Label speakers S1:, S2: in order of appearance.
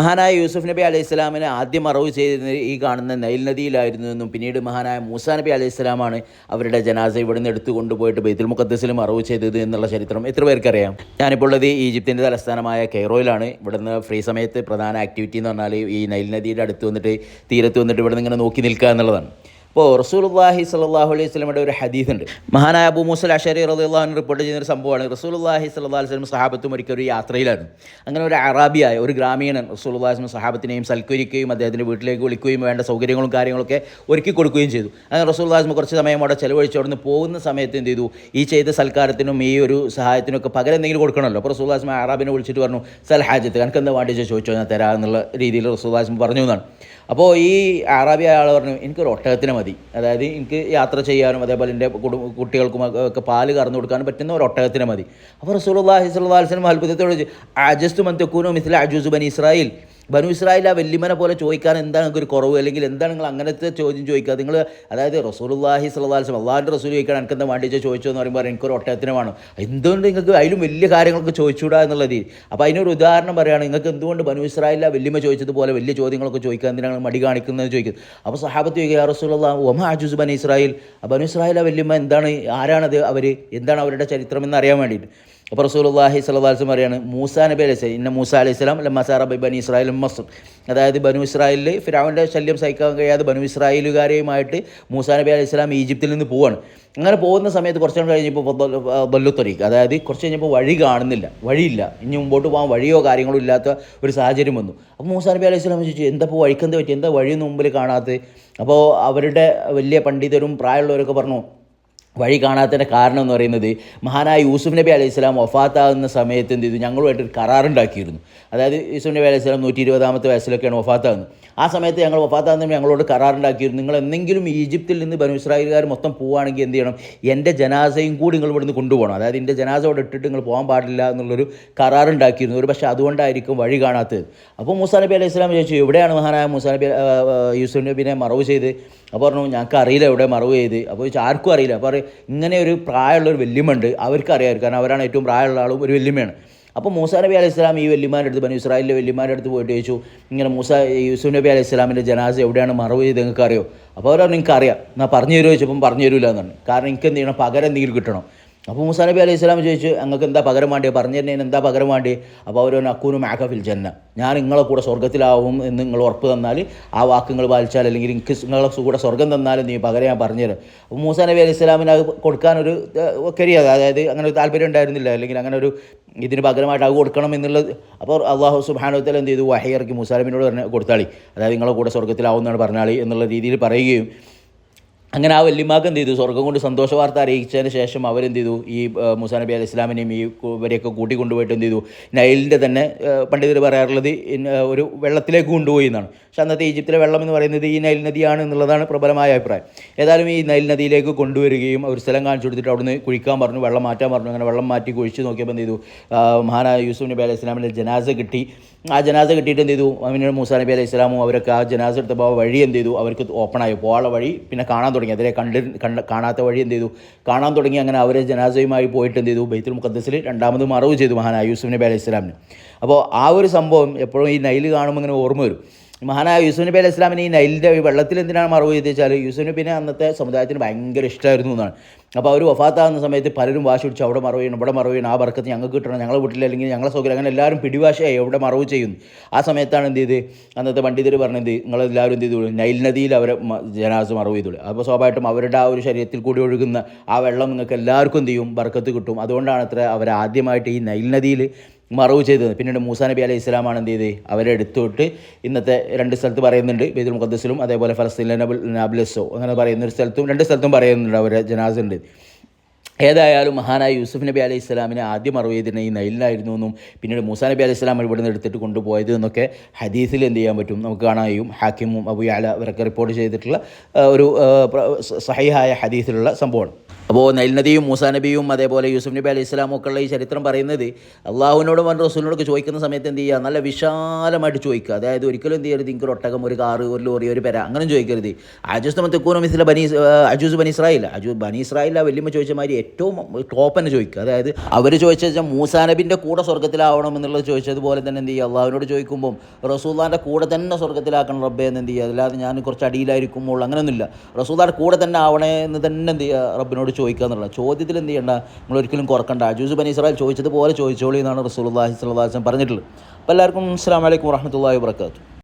S1: മഹാനായ യൂസുഫ് നബി അലൈഹി സ്വലാമിനെ ആദ്യം മറവ് ചെയ്തിരുന്നത് ഈ കാണുന്ന നൈൽ നദിയിലായിരുന്നു എന്നും പിന്നീട് മഹാനായ മൂസാ നബി അലൈഹി സ്വലാമാണ് അവരുടെ ജനാസ ഇവിടുന്ന് എടുത്തു കൊണ്ടുപോയിട്ട് ബൈത്തുൽ മുഖദ്സിൽ മറവ് ചെയ്തത് എന്നുള്ള ചരിത്രം എത്ര പേർക്കറിയാം ഞാനിപ്പോൾ ഉള്ളത് ഈജിപ്തിന്റെ തലസ്ഥാനമായ കെയ്റോയിലാണ്. ഇവിടുന്ന് ഫ്രീ സമയത്ത് പ്രധാന ആക്ടിവിറ്റി എന്ന് പറഞ്ഞാൽ ഈ നൈൽ നദിയുടെ അടുത്ത് വന്നിട്ട് തീരത്ത് വന്നിട്ട് ഇവിടുന്ന് ഇങ്ങനെ നോക്കി നിൽക്കുക എന്നുള്ളതാണ്. ഇപ്പോൾ റസൂലുല്ലാഹി സല്ലാഹു അലൈഹി സ്വലമയുടെ ഒരു ഹദീസുണ്ട്. മഹാനായ അബു മുസൽ അഷരി റദിള്ളാഹു റിപ്പോർട്ട് ചെയ്യുന്ന ഒരു സംഭവമാണ്. റസൂലുല്ലാഹി സല്ലാ സ്വലം സഹാബത്തും ഒരിക്കൽ ഒരു യാത്രയിലാണ്. അങ്ങനെ ഒരു അറാബിയായ ഒരു ഗ്രാമീണൻ റസൂലുല്ലാഹി സഹാബത്തിനെയും സൽക്കരിക്കുകയും അദ്ദേഹത്തിന്റെ വീട്ടിലേക്ക് വിളിക്കുകയും വേണ്ട സൗകര്യങ്ങളും കാര്യങ്ങളൊക്കെ ഒരുക്കി കൊടുക്കുകയും ചെയ്തു. അങ്ങനെ റസൂലുല്ലാഹിസ്മ കുറച്ച് സമയം അവിടെ ചെലവഴിച്ച്. അവിടെ നിന്ന് പോകുന്ന സമയത്ത് എന്ത് ചെയ്തു? ഈ ചെയ്ത സൽക്കാരത്തിനും ഈ ഒരു സഹായത്തിനൊക്കെ പകരം എന്തെങ്കിലും കൊടുക്കണമല്ലോ. അപ്പോൾ റസൂല്ലാസ്മ അറാബിനെ വിളിച്ചിട്ട് പറഞ്ഞു സൽ ഹാജത്ത് എനിക്ക് എന്താ വേണ്ടി ചോദിച്ചോ. ഞാൻ തരാം എന്നുള്ള രീതിയിൽ വസ്ലം പറഞ്ഞു എന്നാണ്. അപ്പോൾ ഈ അറാബി ആൾ പറഞ്ഞു എനിക്കൊരു ഒട്ടകത്തിന് മതി. അതായത് എനിക്ക് യാത്ര ചെയ്യാനും അതേപോലെ എന്റെ കുട്ടികൾക്കും ഒക്കെ പാൽ കറന്നു കൊടുക്കാനും പറ്റുന്ന ഒരു ഒട്ടകത്തിന് മതി. അപ്പോൾ റസൂൽ അള്ളാഹി അലൈഹി വസല്ലം അത്ഭുതത്തോട് അജസ്തു മൻ തക്കൂനു മിസ്ല അജൂസ് ബനി ഇസ്രായേൽ? ബനു ഇസ്രായേൽ ആ വെല്ലിമനെ പോലെ ചോദിക്കാൻ എന്താണ് നിങ്ങൾക്ക് ഒരു കുറവ്? അല്ലെങ്കിൽ എന്താണ് നിങ്ങൾ അങ്ങനത്തെ ചോദ്യം ചോദിക്കുക? നിങ്ങൾ അതായത് അലൈഹി വസല്ലം അള്ളാഹിന്റെ റസൂൽ ചോദിക്കാൻ എനിക്ക് എന്താ വേണ്ടി ചോദിച്ചു എന്ന് പറയുമ്പോൾ എനിക്കൊരു ഒരു വേണം. എന്തുകൊണ്ട് നിങ്ങൾക്ക് അതിലും വലിയ കാര്യങ്ങളൊക്കെ ചോദിച്ചുകൂടാ എന്നുള്ളത് അപ്പോൾ അതിനൊരു ഉദാഹരണം പറയുകയാണ് നിങ്ങൾക്ക് എന്തുകൊണ്ട് ബനു ഇസ്രായേൽ ആ വെല്ലിമ ചോദിച്ചതുപോലെ വലിയ ചോദ്യങ്ങളൊക്കെ ചോദിക്കാൻ എന്തിനാണ് മടി കാണിക്കുന്നത് ചോദിക്കുന്നത്? അപ്പോൾ സഹാബത്ത് ചോദിക്കുക റസൂലുള്ള ഒമ അജുസ് ബനു ഇസ്രായേൽ? ബനു ഇസ്രായേൽ ആ വെല്ലിമ എന്താണ് ആരാണത് അവർ എന്താണ് അവരുടെ ചരിത്രം എന്ന് അറിയാൻ വേണ്ടിയിട്ട്. അപ്പോൾ റസൂലുള്ളാഹി വസല്ലം പറയാണ് മൂസാ നബി അലൈഹി സ്വലം ഇന്ന മൂസ അലൈഹി സ്വലാം ലമ്മസാറ ബനി ഇസ്രായേൽ മസ്ർ അതായത് ബനു ഇസ്രായേലിൽ ഫിറാവിന്റെ ശല്യം സഹിക്കാൻ കഴിയാതെ ബനു ഇസ്രായേലുകാരെയുമായിട്ട് മൂസാ നബി അലൈഹി സ്വലാം ഈജിപ്തിൽ നിന്ന് പോവാണ്. അങ്ങനെ പോകുന്ന സമയത്ത് കുറച്ചു കഴിഞ്ഞപ്പോൾ ബല്ലുത്തൊരീക്ക് അതായത് കുറച്ച് കഴിഞ്ഞപ്പോൾ വഴി കാണുന്നില്ല വഴിയില്ല. ഇനി മുമ്പോട്ട് പോകാൻ വഴിയോ കാര്യങ്ങളോ ഇല്ലാത്ത ഒരു സാഹചര്യം വന്നു. അപ്പോൾ മൂസാ നബി അലൈഹി സ്വലാം ചോദിച്ചു എന്താ ഇപ്പോൾ വഴിക്കെന്ത് പറ്റി? എന്താ വഴിയൊന്നും മുമ്പിൽ കാണാത്തത്? അപ്പോൾ അവരുടെ വലിയ പണ്ഡിതരും പ്രായമുള്ളവരൊക്കെ പറഞ്ഞു വഴി കാണാത്തതിന്റെ കാരണം എന്ന് പറയുന്നത് മഹാനായ യൂസുഫ് നബി അലൈഹി സ്വലാം വഫാത്താകുന്ന സമയത്ത് എന്ത് ചെയ്തു? ഞങ്ങളുമായിട്ട് ഒരു കരാറുണ്ടാക്കിയിരുന്നു അതായത് യൂസുഫ് നബി അലൈഹി സ്വലാം നൂറ്റി ഇരുപതാമത്തെ വയസ്സിലൊക്കെയാണ് വഫാത്താകുന്നത്. ആ സമയത്ത് ഞങ്ങൾ വഫാത്താകുന്ന ഞങ്ങളോട് കരാറുണ്ടാക്കിയിരുന്നു നിങ്ങൾ എന്തെങ്കിലും ഈജിപ്തിൽ നിന്ന് ബനു ഇസ്രായേലുകാർ മൊത്തം പോവുകയാണെങ്കിൽ എന്ത് ചെയ്യണം? എന്റെ ജനാസയും കൂടി നിങ്ങൾ ഇവിടുന്ന് കൊണ്ടുപോകണം. അതായത് എന്റെ ജനാസ അവിടെ ഇട്ടിട്ട് നിങ്ങൾ പോകാൻ പാടില്ല എന്നുള്ളൊരു കരാറുണ്ടാക്കിയിരുന്നു ഒരു പക്ഷേ അതുകൊണ്ടായിരിക്കും വഴി കാണാത്തത്. അപ്പോൾ മൂസാ നബി അലൈഹി സ്വലാം ചോദിച്ചു എവിടെയാണ് മഹാനായ മൂസാ നബി യൂസുഫ് നബിനെ മറവ് ചെയ്ത്? അപ്പോൾ പറഞ്ഞു ഞങ്ങൾക്ക് അറിയില്ല എവിടെ മറവ് ചെയ്ത്. അപ്പോൾ ചോദിച്ചു ആർക്കും അറിയില്ല. അപ്പോൾ പറയും ഇങ്ങനെ ഒരു പ്രായമുള്ള ഒരു വല്യമുണ്ട് അവർക്ക് അറിയാമായിരിക്കും കാരണം അവരാണ് ഏറ്റവും പ്രായമുള്ള ആളും ഒരു വല്യമ്മയാണ്. അപ്പോൾ മൂസ നബി അലൈഹി സ്വലാം ഈ വല്യമാരുടെ അടുത്ത് ബനു ഇസ്രായേലിലെ വല്യമാരുടെ അടുത്ത് പോയിട്ട് ചോദിച്ചു ഇങ്ങനെ മൂസ യൂസുഫ് നബി അലൈഹി സ്വലാമിന്റെ ജനാസ് എവിടെയാണ്? മറവ് ചെയ്ത് നിങ്ങൾക്ക് അറിയോ അപ്പോൾ അവർ നിങ്ങൾക്ക് അറിയാം എന്നാൽ പറഞ്ഞു തരുമോ? ചോദിച്ചപ്പം പറഞ്ഞു തരില്ല എന്നാണ് കാരണം എനിക്ക് എന്ത് ചെയ്യണം? പകരം എന്തെങ്കിലും കിട്ടണം. അപ്പോൾ മൂസാ നബി അലൈഹി സ്വലാം ചോദിച്ചു ഞങ്ങൾക്ക് എന്താ പകരം വേണ്ടി? പറഞ്ഞു തരുന്നതിന് എന്താ പകരം വേണ്ടി? അപ്പോൾ അവർ അക്കൂനു മാക്കഫിൽ ജന്ന ഞാൻ നിങ്ങളെ കൂടെ സ്വർഗത്തിലാവും എന്ന് നിങ്ങൾ ഉറപ്പ് തന്നാൽ ആ വാക്കുകൾ പാലിച്ചാൽ അല്ലെങ്കിൽ എനിക്ക് നിങ്ങളെ കൂടെ സ്വർഗം തന്നാലും നീ പകരം ഞാൻ പറഞ്ഞുതരും അപ്പോൾ മൂസാ നബി അലൈഹി സ്വലാമിന് അത് കൊടുക്കാനൊരു കരിയത് അതായത് അങ്ങനെ ഒരു താല്പര്യം ഉണ്ടായിരുന്നില്ല. അല്ലെങ്കിൽ അങ്ങനെ ഒരു ഇതിന് പകരമായിട്ട് അത് കൊടുക്കണം എന്നുള്ളത്. അപ്പോൾ അള്ളാഹു സുബാനുത്തല എന്ത് ചെയ്തു? വഹയിറക്കി മൂസാനബിനോട് പറഞ്ഞ് കൊടുത്താളി. അതായത് നിങ്ങളെ കൂടെ സ്വർഗത്തിലാവും എന്നാണ് പറഞ്ഞാളി എന്നുള്ള രീതിയിൽ പറയുകയും അങ്ങനെ ആ വല്യമാക്ക് എന്ത് ചെയ്തു? സ്വർഗം കൊണ്ട് സന്തോഷ വാർത്ത അറിയിച്ചതിന് ശേഷം അവരെന്ത് ചെയ്തു? ഈ മുസാ നബി അലൈഹി ഇസ്ലാമിനെയും ഈ ഇവരെയൊക്കെ കൂട്ടിക്കൊണ്ടുപോയിട്ട് എന്ത് ചെയ്തു? നൈലിന്റെ തന്നെ പണ്ഡിതർ പറയാറുള്ളത് ഒരു വെള്ളത്തിലേക്ക് കൊണ്ടുപോയി എന്നാണ്. പക്ഷെ അന്നത്തെ ഈജിപ്തിലെ വെള്ളം എന്ന് പറയുന്നത് ഈ നൈൽ നദിയാണ് എന്നുള്ളതാണ് പ്രബലമായ അഭിപ്രായം. ഏതായാലും ഈ നൈൽ നദിയിലേക്ക് കൊണ്ടുവരികയും ഒരു സ്ഥലം കാണിച്ചു കൊടുത്തിട്ട് അവിടുന്ന് കുഴിക്കാൻ പറഞ്ഞു വെള്ളം മാറ്റാൻ പറഞ്ഞു. അങ്ങനെ വെള്ളം മാറ്റി കുഴിച്ച് നോക്കിയപ്പോൾ എന്ത് ചെയ്തു? മഹാനായ യൂസുഫ് നബി അലൈഹി ഇസ്ലാമിന്റെ ജനാസ കിട്ടി. ആ ജനാസ കിട്ടിയിട്ട് എന്ത് ചെയ്തു? അവന് മൂസാ നബി അലൈഹി ഇസ്ലാമും അവരൊക്കെ ആ ജനാസ എടുത്തപ്പോൾ വഴി എന്ത് ചെയ്തു? അവർക്ക് ഓപ്പണായി. പോകാനുള്ള വഴി പിന്നെ കാണാൻ തുടങ്ങി. അതിലെ കണ്ട് കണ്ട് കാണാത്ത വഴി എന്ത് ചെയ്തു? കാണാൻ തുടങ്ങി. അങ്ങനെ അവർ ജനാസയുമായി പോയിട്ട് എന്ത് ചെയ്തു? ബൈത്തുൽ മുഖദ്സിൽ രണ്ടാമത് മറവ് ചെയ്തു മഹാനായ യൂസുഫ് നബി അലൈഹി ഇസ്ലാമിന് അപ്പോൾ ആ ഒരു സംഭവം എപ്പോഴും ഈ നൈൽ കാണുമ്പോൾ ഇങ്ങനെ ഓർമ്മ വരും. മഹാനായ യൂസുഫ് നബി അലൈഹി ഇസ്ലാമിന് ഈ നൈലിന്റെ വെള്ളത്തിൽ എന്തിനാണ് മറവ് ചെയ്തത് വെച്ചാൽ യൂസുഫ് നബിനെ അന്നത്തെ സമുദായത്തിന് ഭയങ്കര ഇഷ്ടമായിരുന്നു എന്നാണ്. അപ്പോൾ അവർ വഫാത്താകുന്ന സമയത്ത് പലരും വാശി പിടിച്ച് അവിടെ മറവ് ചെയ്യണം ഇവിടെ മറവ് ചെയ്യണം ആ വർക്കത്ത് ഞങ്ങൾക്ക് കിട്ടണം ഞങ്ങളെ വീട്ടിൽ അല്ലെങ്കിൽ ഞങ്ങളെ സൗകര്യം അങ്ങനെ എല്ലാവരും പിടിവാശയായി എവിടെ മറവ് ചെയ്യുന്നു. ആ സമയത്താണ് എന്ത് ചെയ്ത്? അന്നത്തെ പണ്ഡിതർ പറഞ്ഞത് നിങ്ങളെല്ലാവരും എന്ത് ചെയ്തോളൂ? നൈൽ നദിയിൽ അവരെ ജനാസ് മറവ് ചെയ്തോളൂ. അപ്പോൾ സ്വാഭാവികമായിട്ടും അവരുടെ ആ ഒരു ശരീരത്തിൽ കൂടി ഒഴുകുന്ന ആ വെള്ളം നിങ്ങൾക്ക് എല്ലാവർക്കും എന്ത് ചെയ്യും? ബർക്കത്ത് കിട്ടും. അതുകൊണ്ടാണ് അത്ര അവർ ആദ്യമായിട്ട് ഈ നൈൽ നദിയിൽ മറവ് ചെയ്തത്. പിന്നീട് മൂസാ നബി അലൈഹി ഇസ്ലാമാണ് എന്ത് ചെയ്ത് അവരെ എടുത്തുവിട്ട് ഇന്നത്തെ രണ്ട് സ്ഥലത്ത് പറയുന്നുണ്ട്. ബൈദുൽ മുഖദ്സിലും അതേപോലെ ഫലസ്തീൻ നബുൽ നാബ്ലസോ അങ്ങനെ പറയുന്ന ഒരു സ്ഥലത്തും രണ്ട് സ്ഥലത്തും പറയുന്നുണ്ട് അവരെ ജനാസ് ഉണ്ട് ഏതായാലും മഹാനായ യൂസുഫ് നബി അലൈഹി ഇസ്ലാമിനെ ആദ്യം മറവ് ചെയ്തിരുന്ന ഈ നൈലിനായിരുന്നു എന്നും പിന്നീട് മൂസാ നബി അലൈഹി ഇസ്ലാം ഇവിടെ നിന്ന് എടുത്തിട്ട് കൊണ്ടുപോയത് എന്നൊക്കെ ഹദീസിൽ എന്ത് ചെയ്യാൻ പറ്റും? നമുക്ക് കഴിയും. ഹാക്കിമും അബു ഇവരൊക്കെ റിപ്പോർട്ട് ചെയ്തിട്ടുള്ള ഒരു സഹീഹായ ഹദീസിലുള്ള സംഭവമാണ്. അപ്പോൾ നൈൽ നദിയും മൂസാ നബിയും അതേപോലെ യൂസുഫ് നബി അലൈഹി ഇസ്ലാമും ഈ ചരിത്രം പറയുന്നത് അള്ളാഹുവിനോടും വൻ റസൂലിനോടൊക്കെ ചോദിക്കുന്ന സമയത്ത് എന്ത് ചെയ്യുക? നല്ല വിശാലമായിട്ട് ചോദിക്കുക. അതായത് ഒരിക്കലും എന്ത് ചെയ്യരുത്? ഇങ്ങനെ ഒട്ടകം ഒരു കാറ് ഒരു ലോറി ഒരു പെര അങ്ങനെ ചോദിക്കരുത്. അജൂസ് തെക്കൂനും മിസിലെ ബനി അജൂസ് ബനി ഇസ്രായേൽ. അജു ബനി ഇസ്രായേൽ ആ വലിയ ചോദിച്ച മാതിരി ഏറ്റവും ടോപ്പ് തന്നെ ചോദിക്കുക. അതായത് അവർ ചോദിച്ച വെച്ചാൽ മൂസാ നബിന്റെ കൂടെ സ്വർഗത്തിലാവണം എന്നുള്ളത് ചോദിച്ചതുപോലെ തന്നെ എന്ത് ചെയ്യുക? അള്ളാഹുവിനോട് ചോദിക്കുമ്പോൾ റസൂല്ലാന്റെ കൂടെ തന്നെ സ്വർഗത്തിലാക്കണം റബ്ബേ എന്ന് എന്ത് ചെയ്യുക? അല്ലാതെ ഞാൻ കുറച്ച് അടിയിലായിരിക്കുമ്പോൾ അങ്ങനെയൊന്നുമില്ല. റസൂല്ലാന്റെ കൂടെ തന്നെ ആവണേ എന്ന് തന്നെ എന്ത് ചെയ്യുക? റബ്ബിനോട് ചോദിക്കുക എന്നുള്ള ചോദ്യത്തിൽ എന്ത് ചെയ്യേണ്ട? നിങ്ങൾ ഒരിക്കലും കുറക്കണ്ട. അജൂസ് ബനി ഇസ്രായേൽ ചോദിച്ചതുപോലെ ചോദിച്ചോളി എന്നാണ് റസൂൽ അള്ളാഹി സ്വലാസം പറഞ്ഞിട്ടുള്ളത്. അപ്പോൾ എല്ലാവർക്കും അസ്സാം വലൈക്കും വാഹമത്തല്ലാ വാബർക്കാത്തു